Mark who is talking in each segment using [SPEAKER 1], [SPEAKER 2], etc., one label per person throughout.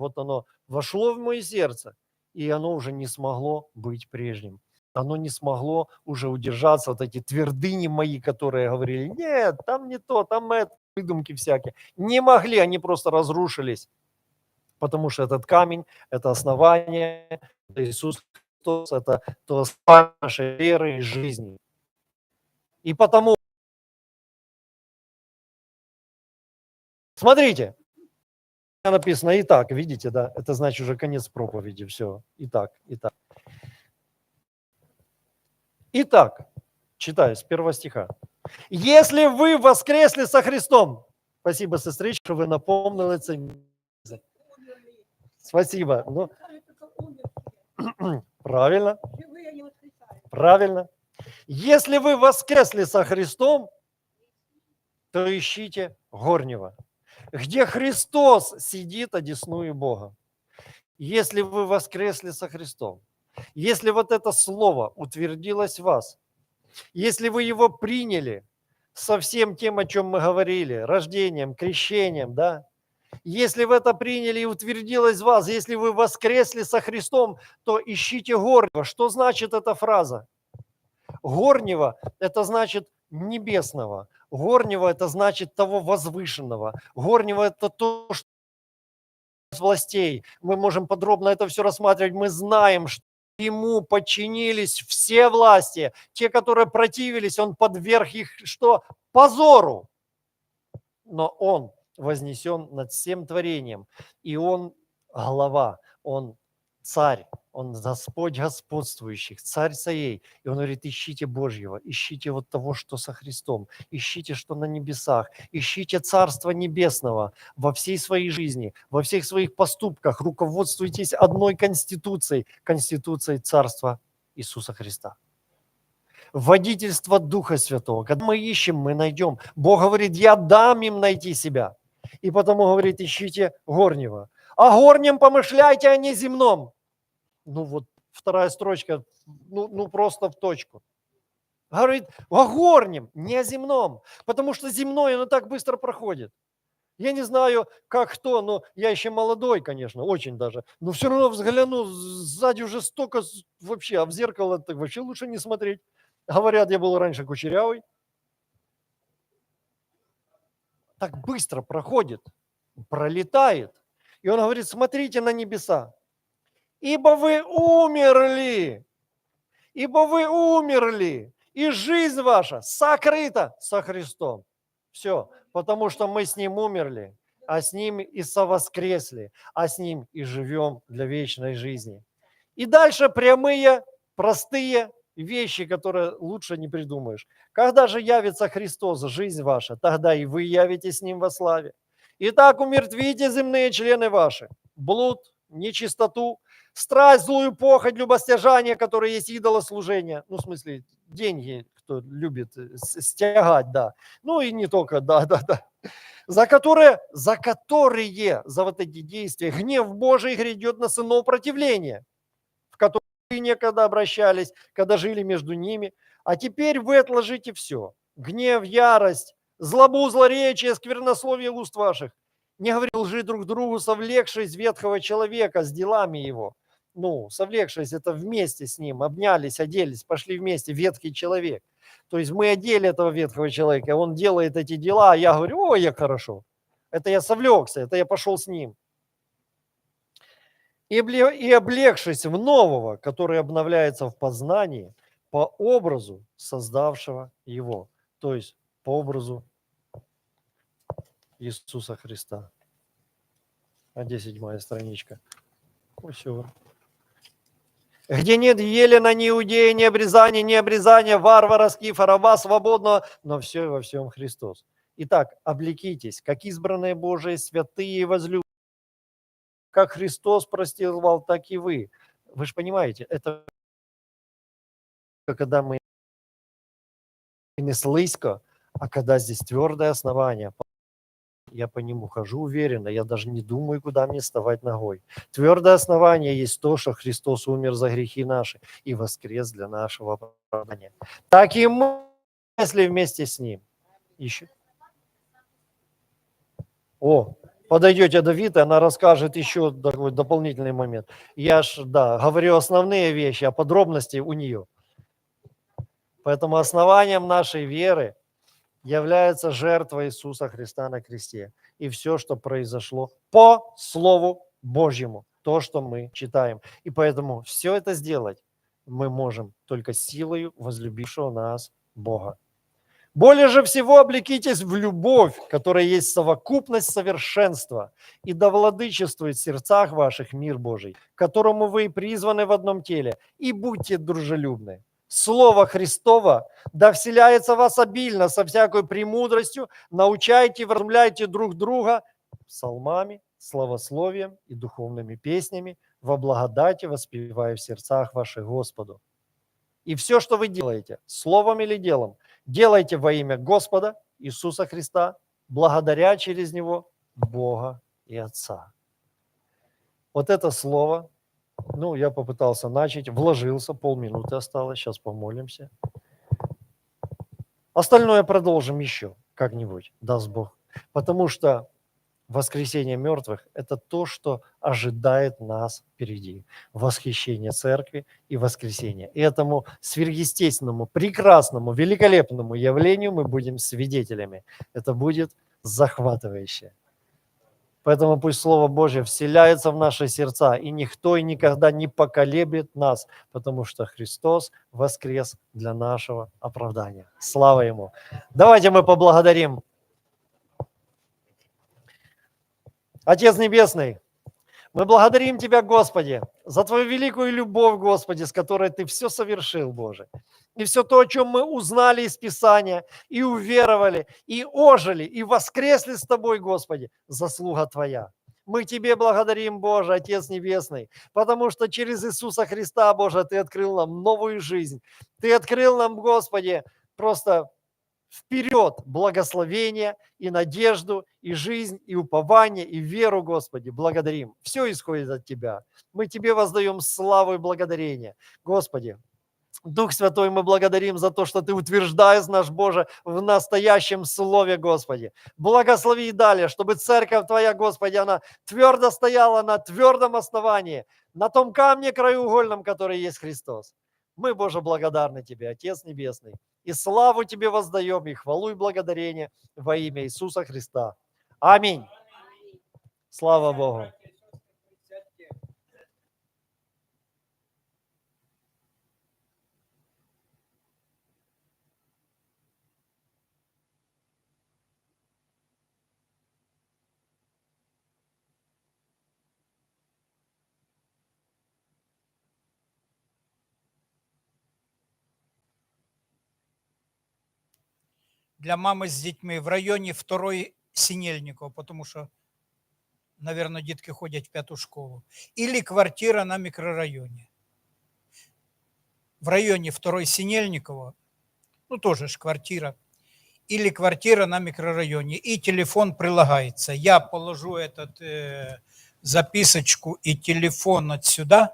[SPEAKER 1] вот оно вошло в мое сердце, и оно уже не смогло быть прежним. Оно не смогло уже удержаться, вот эти твердыни мои, которые говорили, нет, там не то, там это, выдумки всякие. Не могли, они просто разрушились, потому что этот камень, это основание, это Иисус Христос, это то нашей веры и жизни. И потому, смотрите, написано и так, видите, да, это значит уже конец проповеди, все, и так, и так. Итак, читаю с первого стиха. Если вы воскресли со Христом, спасибо, сестричка, что вы напомнили это. Спасибо. Ну, правильно, правильно. Если вы воскресли со Христом, то ищите горнего, где Христос сидит одесную Бога. Если вы воскресли со Христом, если вот это слово утвердилось в вас, если вы его приняли со всем тем, о чем мы говорили, рождением, крещением, да, если вы это приняли и утвердилось в вас, если вы воскресли со Христом, то ищите горнего. Что значит эта фраза? Горнего – это значит небесного. Горнего – это значит того возвышенного. Горнего – это то, что властей. Мы можем подробно это все рассматривать. Мы знаем, что ему подчинились все власти. Те, которые противились, он подверг их что? Позору. Но он вознесен над всем творением. И он глава, он царь, он Господь господствующих, царь царей. И он говорит, ищите Божьего, ищите вот того, что со Христом, ищите, что на небесах, ищите Царство Небесного во всей своей жизни, во всех своих поступках, руководствуйтесь одной конституцией, конституцией Царства Иисуса Христа. Водительство Духа Святого. Когда мы ищем, мы найдем. Бог говорит, я дам им найти себя. И потому говорит, ищите горнего. О горнем помышляйте, а не земном. Ну вот вторая строчка, ну, ну просто в точку. Говорит, о горнем, не о земном. Потому что земное, оно так быстро проходит. Я не знаю, как кто, но я еще молодой, конечно, очень даже. Но все равно взгляну, сзади уже столько вообще, а в зеркало так вообще лучше не смотреть. Говорят, я был раньше кучерявый. Так быстро проходит, пролетает. И он говорит, смотрите на небеса. Ибо вы умерли. Ибо вы умерли. И жизнь ваша сокрыта со Христом. Все. Потому что мы с Ним умерли, а с Ним и совоскресли, а с Ним и живем для вечной жизни. И дальше прямые, простые вещи, которые лучше не придумаешь. Когда же явится Христос, жизнь ваша, тогда и вы явитесь с Ним во славе. Итак, умертвите земные члены ваши, блуд, нечистоту, страсть, злую похоть, любостяжание, которые есть идолослужение. Ну, в смысле, деньги, кто любит э, стягать, да. Ну, и не только, да, да, да. За которые, за которые, за вот эти действия, гнев Божий грядет на сынов противления, в которые вы некогда обращались, когда жили между ними. А теперь вы отложите все. Гнев, ярость, злобу, злоречие, сквернословие уст ваших. Не говори лжи друг другу, совлекшись ветхого человека с делами его. Ну, совлекшись, это вместе с ним, обнялись, оделись, пошли вместе, ветхий человек. То есть мы одели этого ветхого человека, он делает эти дела, а я говорю, о, я хорошо. Это я совлекся, это я пошел с ним. И облегшись в нового, который обновляется в познании по образу создавшего его. То есть по образу Иисуса Христа. А где седьмая страничка? Все. Где нет елена, ни иудея, ни обрезания, ни обрезания, варвара, скифа, раба, свободного, но все во всем Христос. Итак, облекитесь, как избранные Божии, святые и возлюбленные. Как Христос простил, так и вы. Вы же понимаете, это когда мы не слизко, а когда здесь твердое основание, я по нему хожу уверенно, я даже не думаю, куда мне вставать ногой. Твердое основание есть то, что Христос умер за грехи наши и воскрес для нашего оправдания. Так и мы, если вместе с Ним. Еще. О, подойдете до Виты, она расскажет еще такой дополнительный момент. Я ж, да, говорю основные вещи, а подробности у нее. Поэтому основанием нашей веры является жертва Иисуса Христа на кресте. И все, что произошло по Слову Божьему, то, что мы читаем. И поэтому все это сделать мы можем только силою возлюбившего нас Бога. Более же всего облекитесь в любовь, которая есть совокупность совершенства, и да владычествует в сердцах ваших мир Божий, которому вы призваны в одном теле, и будьте дружелюбны. Слово Христово да вселяется в вас обильно со всякой премудростью, научайте и вразумляйте друг друга псалмами, славословием и духовными песнями, во благодати воспевая в сердцах ваших Господу. И все, что вы делаете, словом или делом, делайте во имя Господа Иисуса Христа, благодаря через Него Бога и Отца. Вот это слово, ну, я попытался начать, вложился, полминуты осталось, сейчас помолимся. Остальное продолжим еще как-нибудь, даст Бог. Потому что воскресение мертвых – это то, что ожидает нас впереди. Восхищение церкви и воскресение. И этому сверхъестественному, прекрасному, великолепному явлению мы будем свидетелями. Это будет захватывающе. Поэтому пусть Слово Божье вселяется в наши сердца, и никто и никогда не поколеблет нас, потому что Христос воскрес для нашего оправдания. Слава Ему! Давайте мы поблагодарим Отец Небесный, мы благодарим Тебя, Господи, за Твою великую любовь, Господи, с которой Ты все совершил, Боже. И все то, о чем мы узнали из Писания, и уверовали, и ожили, и воскресли с Тобой, Господи, заслуга Твоя. Мы Тебе благодарим, Боже, Отец Небесный, потому что через Иисуса Христа, Боже, Ты открыл нам новую жизнь. Ты открыл нам, Господи, просто вперед благословение и надежду, и жизнь, и упование, и веру, Господи, благодарим. Все исходит от Тебя. Мы Тебе воздаем славу и благодарение. Господи, Дух Святой, мы благодарим за то, что Ты утверждаешь наш Боже в настоящем Слове, Господи. Благослови и далее, чтобы церковь Твоя, Господи, она твердо стояла на твердом основании, на том камне краеугольном, который есть Христос. Мы, Боже, благодарны Тебе, Отец Небесный и славу Тебе воздаем, и хвалу и благодарение во имя Иисуса Христа. Аминь. Слава Богу.
[SPEAKER 2] Для мамы с детьми в районе второй Синельникова, потому что, наверное, детки ходят в пятую школу. Или квартира на микрорайоне. В районе второй Синельникова, ну тоже ж квартира, или квартира на микрорайоне, и телефон прилагается. Я положу этот э, записочку и телефон отсюда,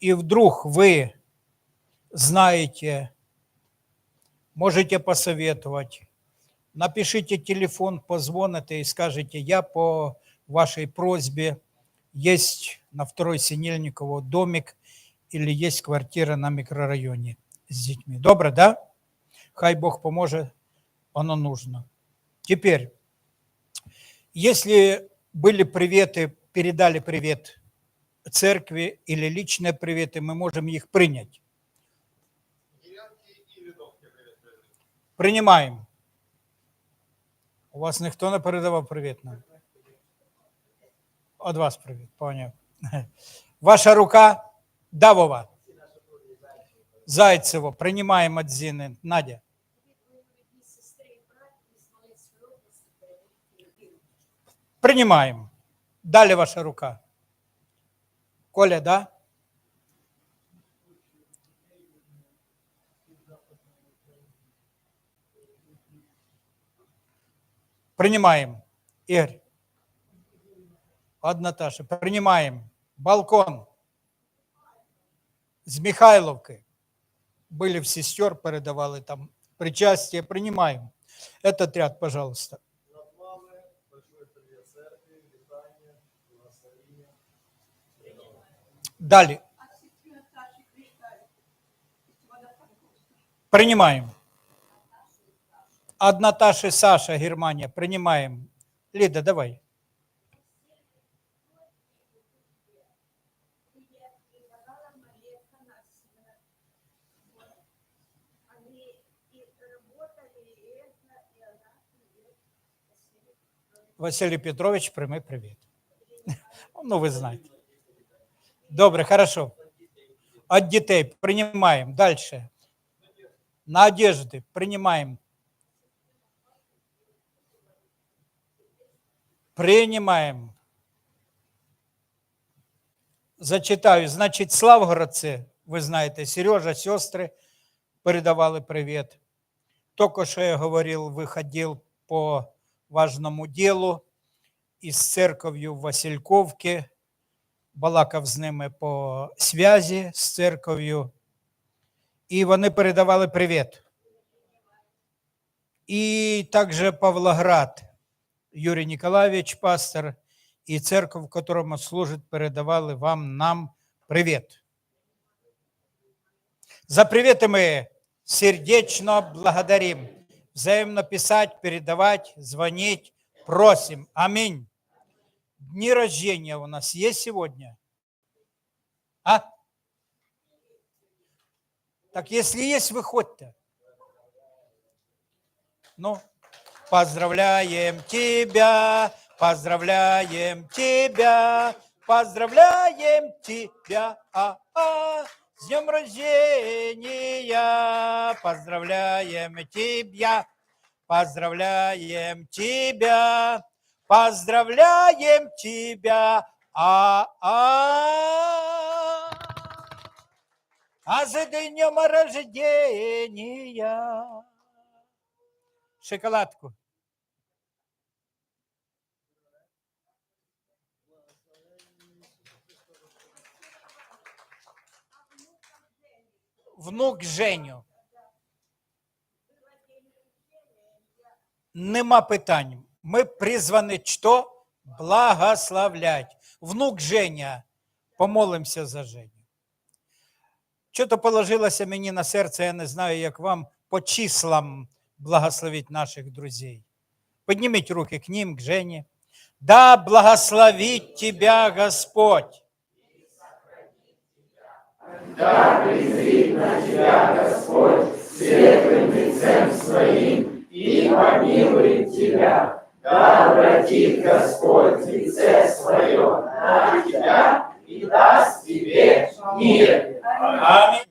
[SPEAKER 2] и вдруг вы знаете, можете посоветовать. Напишите телефон, позвоните и скажите, я по вашей просьбе есть на второй Синельниково домик или есть квартира на микрорайоне с детьми. Добро, да? Хай Бог поможет, оно нужно. Теперь, если были приветы, передали привет церкви или личные приветы, мы можем их принять. Принимаем. У вас ніхто не передавав привіт нам? От вас привіт, поняв. Ваша рука Давова. Зайцево. Принимаем от Зины. Надя. Принимаем. Далі ваша рука. Коля, да? Принимаем. Игорь. От Наташи. Принимаем. Балкон. З Михайловки. Были в сестер, передавали там причастие. Принимаем. Этот ряд, пожалуйста. Далі. Принимаем. От Наташи Саша, Германия. Принимаем. Лида, давай. Василий Петрович, прямий привіт. Ну, ви знаєте. Добре, хорошо. От дітей приймаємо. Дальше. На одежды принимаем. Принимаем. Зачитаю. Значить, Славгородці, ви знаєте, Сережа, сестри передавали привіт. Только что я говорил, выходил по важному делу із церков'ю в Васильковці, балакав з ними по зв'язі з церков'ю, і вони передавали привіт. І також Павлоград, Юрій Ніколаєвич, пастор, і церковь, в которому служит, передавали вам, нам привіт. За приветы мы сердечно благодарим. Взаимно писать, передавать, звонить, просим. Аминь. Дни рождения у нас есть сегодня? А? Так если есть, выходьте. Ну, поздравляем тебя, поздравляем тебя, поздравляем тебя. А, а, с днем рождения, поздравляем тебя, поздравляем тебя, поздравляем тебя. А, а, а за днем рождения. Шоколадку. Внук Женю. Нема питань. Ми призвані що? Благословлять. Внук Женя. Помолимося за Женю. Що-то положилося мені на серце, я не знаю, як вам по числам благословить наших друзей. Поднимите руки к ним, к Жене. Да благословит тебя Господь.
[SPEAKER 3] и помилует тебя. Да обратит Господь лице свое на тебя и даст тебе мир.
[SPEAKER 2] Аминь.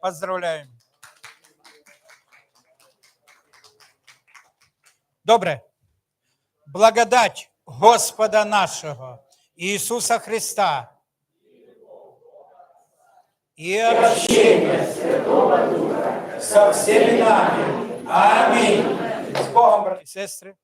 [SPEAKER 2] Поздравляем. Добре. Благодать Господа нашего Иисуса Христа и общение Святого Духа со всеми нами. Аминь. С Богом, братья и сестры.